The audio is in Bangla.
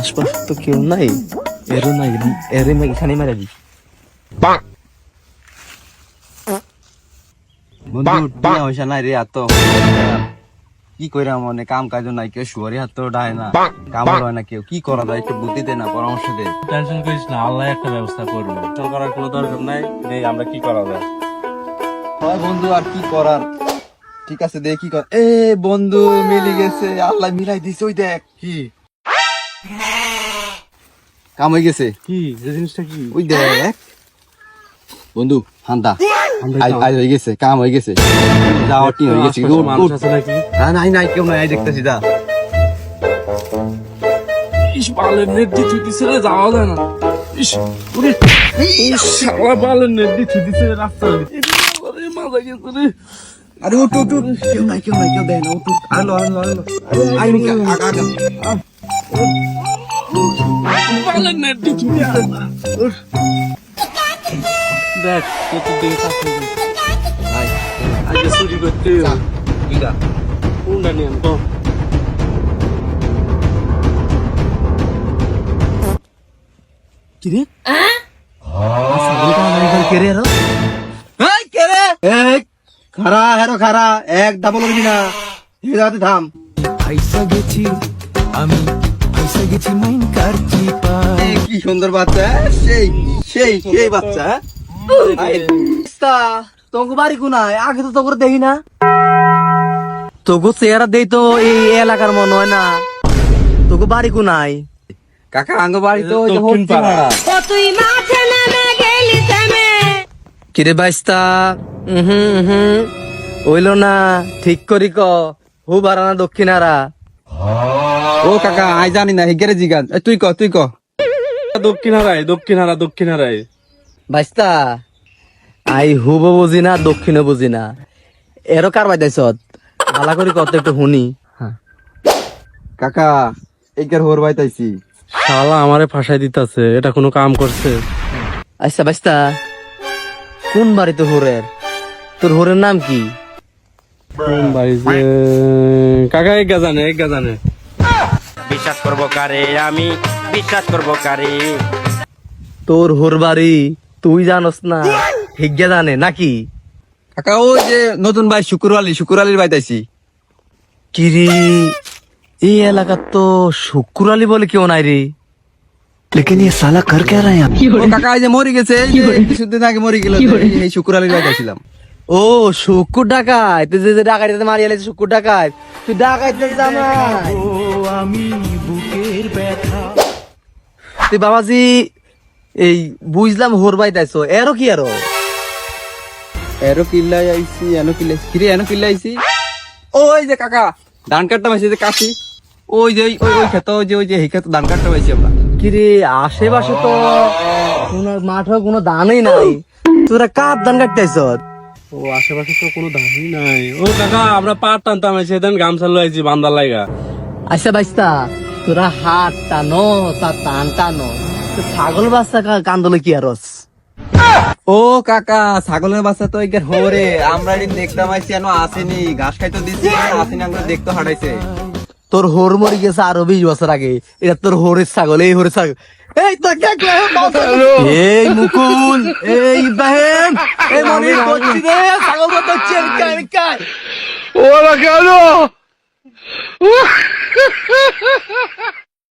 আশপাশ তো কেউ নাই? এরও নাই এর এখানে মারা দি বন্ধু টিয়া পয়সা নাই রে এত কি কইরা মনে কাম কাজ নাই কেউ শুয়ারি হাত তো ডায় না কাম হয় না কেউ। কি করা যায় একটু বুদ্ধি দে না পরামর্শ দে। টেনশন করিস না আল্লাহ একটা ব্যবস্থা করবে। তোর করার কোনো দরকার নাই নেই আমরা কি করা যায়? হয় বন্ধু আর কি করার? ঠিক আছে দেখ কি কর এ বন্ধু মিলি গেছে আল্লাহ মিলাই দিছে ওই দেখ কি? কাম হয়ে গেছে। কি? এই জিনিসটা কি? ওই দেখ বন্ধু হান্দা। আজ হয়ে গেছে কাম হয়ে গেছে। যাও টি হয়ে গেছে না নাই নাই কেউ নাই দেখতেছি যা। ইস বালের নেট দিয়ে ছুটিছে রে যাওয়া যায় না। ইস ওরে শালা বালের নেট দিয়ে ছুটিছে রাস্তা মাথা গেছে রে। আরে উঠ উঠ উঠ কেউ নাই কেউ নাই কেউ দেয় না উঠ উঠ আলো আলো আলো আই দেখ। চতুর্দিকে চাকরি আজকে চুরি করতে কোনটা নিয়ে তো কি রে ছাগলটা আমার কে রে এই কে রে এই খারা হেরো খারা এক ডাবল করবি না। এই থাম। ফাইসা গেছি আমি গেছি মাইন কার চিপা কি সুন্দর বাচ্চা হ্যাঁ? সেই সেই সেই বাচ্চা হ্যাঁ? তোকে বাড়ি কোনায়? আগে তো তোকে দেখি না। তোকে চেহারা দেই তো এই এলাকার মনে হয় না। তোকে বাড়ি কোনায়? কাকা আঙ্গ বাড়ি তো তুই মাঠে নেমে গেলি কিরে বাইস্তা? হুম হুম। ওইলো না ঠিক করি ক। হু বারানা দক্ষিণারা। ও কাকা আই জানি না হিগেরে জিগান তুই ক তুই ক। দক্ষিণ হারায় দক্ষিণ হারা দক্ষিণ হারায় বাইস্তা আই হুব বুঝি না দক্ষিণও বুঝি না। এরও কার বাইদাইছ ভালা করি কত একটু শুনি। কাকা এইকার হোর ভাই শালা আমারে ফাঁসাই দিতেছে এটা কোনো কাম করছে। আচ্ছা বাইস্তা কোন বাড়ি তো হোরের? তোর হোরের নাম কি? কোন বাড়ি যে কাকা এক জানে এক জানে। বিশ্বাস করব কারে আমি? বিশ্বাস করব কারি। তোর হোর বাড়ি তুই জানস না। হিজ্ঞা জানে নাকি? কাকা ও যে নতুন ভাই শুকুর আলী শুকুর আলীর ভাই তাইছি। কিরি এই এলাকার তো শুকুর আলী বলে কেউ নাই রে। লেকিন এ সালা কর কে রা কাকা এই যে মরে গেছে কিছুদিন আগে মরি গেল এই শুকুর আলীর ভাই তাইছিলাম। ও শুকুর ডাকায় তুই যে ডাকাইতে মারিয়ে শুকুর ডাকায় তুই ডাকাইতে জানা আমি বুকের তুই বাবাজি এই বুঝলাম হোর বাই তাইছো এরও কি আরও এরো কিল্লাই আইছি এনো কিল্লাই কিরে এনো কিল্লাই আইছি? ওই যে কাকা ধান কাটতে পাইছি যে কাশি। ওই যে ওই- ওই ওই যে ওই যে এই ক্ষেত ধান কাটতে পাইছি আমরা। কিরে আশেপাশে তো কোনো মাঠে কোনো দানই নাই। তোরা কার দান কাটতেছ ও আশেপাশে তো কোনো ধানই নাই। ও কাকা আমরা পাট টানতাম গামছা লইছি বান্দার লাগা আচ্ছা বাইস্তা। তোরা হাত টানো তা টান টানো। ছাগল বাচ্চা কা- কান্দলে কি আরস ও কাকা ছাগলের বাচ্চা তো হোরে। আমরা এদিন দেখতাম আইছি এনো আসেনি। ঘাস খাইতে দিছি আসেনি আমরা দেখতে হারাইছে তোর হোর মরি গেছে আরও বিশ বছর আগে। এটা তোর হোরের ছাগল এই হোরের ছাগল। এই তো এই মুকুল এই ইব্রাহিম এই মনি করছি রে। ছাগল ওরা কেন? Ух!